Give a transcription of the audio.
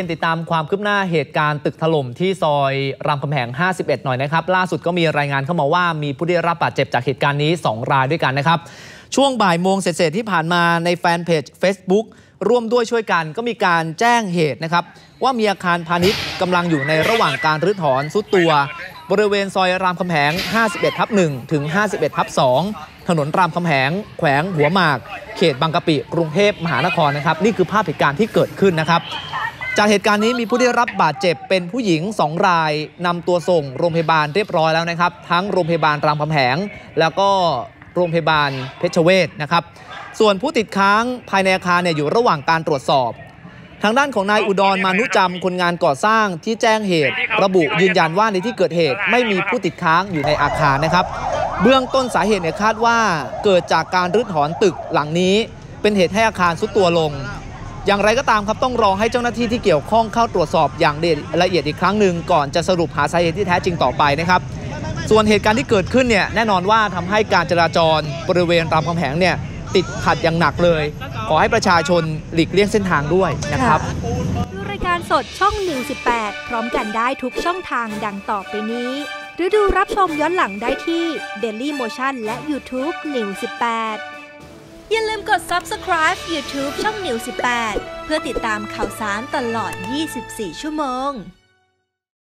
เกณฑ์ติดตามความคืบหน้าเหตุการณ์ตึกถล่มที่ซอยรามคำแหง 51 หน่อยนะครับ ล่าสุดก็มีรายงานเข้ามาว่ามีผู้ได้รับบาดเจ็บจากเหตุการณ์นี้ 2 รายด้วยกันนะครับ ช่วงบ่ายโมงเศษที่ผ่านมาในแฟนเพจ Facebook ร่วมด้วยช่วยกันก็มีการแจ้งเหตุนะครับ ว่ามีอาคารพาณิชย์กำลังอยู่ในระหว่างการรื้อถอนสุดตัว บริเวณซอยรามคำแหง 51ทับ1ถึง 51ทับ2ถนนรามคำแหง แขวงหัวหมาก เขตบางกะปิ กรุงเทพมหานครนะครับ นี่คือภาพเหตุการณ์ที่เกิดขึ้นนะครับ จากเหตุการณ์นี้มีผู้ได้รับบาดเจ็บเป็นผู้หญิง 2 รายนำตัวส่งโรงพยาบาลเรียบร้อยแล้วนะครับ ทั้งโรงพยาบาลรามคำแหง แล้วก็โรงพยาบาลเพชรเวศนะครับ ส่วนผู้ติดค้างภายในอาคารเนี่ยอยู่ระหว่างการตรวจสอบ ทางด้านของนายอุดรมานุจำคนงานก่อสร้างที่แจ้งเหตุ ระบุยืนยันว่าในที่เกิดเหตุไม่มีผู้ติดค้างอยู่ในอาคารนะครับ เบื้องต้นสาเหตุเนี่ยคาดว่าเกิดจากการรื้อถอนตึกหลังนี้ เป็นเหตุให้อาคารซุดตัวลง อย่างไรก็ตามครับต้องรอให้เจ้าหน้าที่ที่เกี่ยวข้องเข้าตรวจสอบอย่างละเอียดอีกครั้งหนึ่งก่อนจะสรุปหาสาเหตุที่แท้จริงต่อไปนะครับส่วนเหตุการณ์ที่เกิดขึ้นเนี่ยแน่นอนว่าทำให้การจราจรบริเวณรามคำแหงเนี่ยติดขัดอย่างหนักเลย ขอให้ประชาชนหลีกเลี่ยงเส้นทางด้วยนะครับดูรายการสดช่องนิว18 พร้อมกันได้ทุกช่องทางดังต่อไปนี้ หรือดูรับชมย้อนหลังได้ที่ Daily Motion และ YouTube New 18 อย่าลืมกด Subscribe YouTube ช่อง New 18 เพื่อติดตามข่าวสารตลอด 24 ชั่วโมง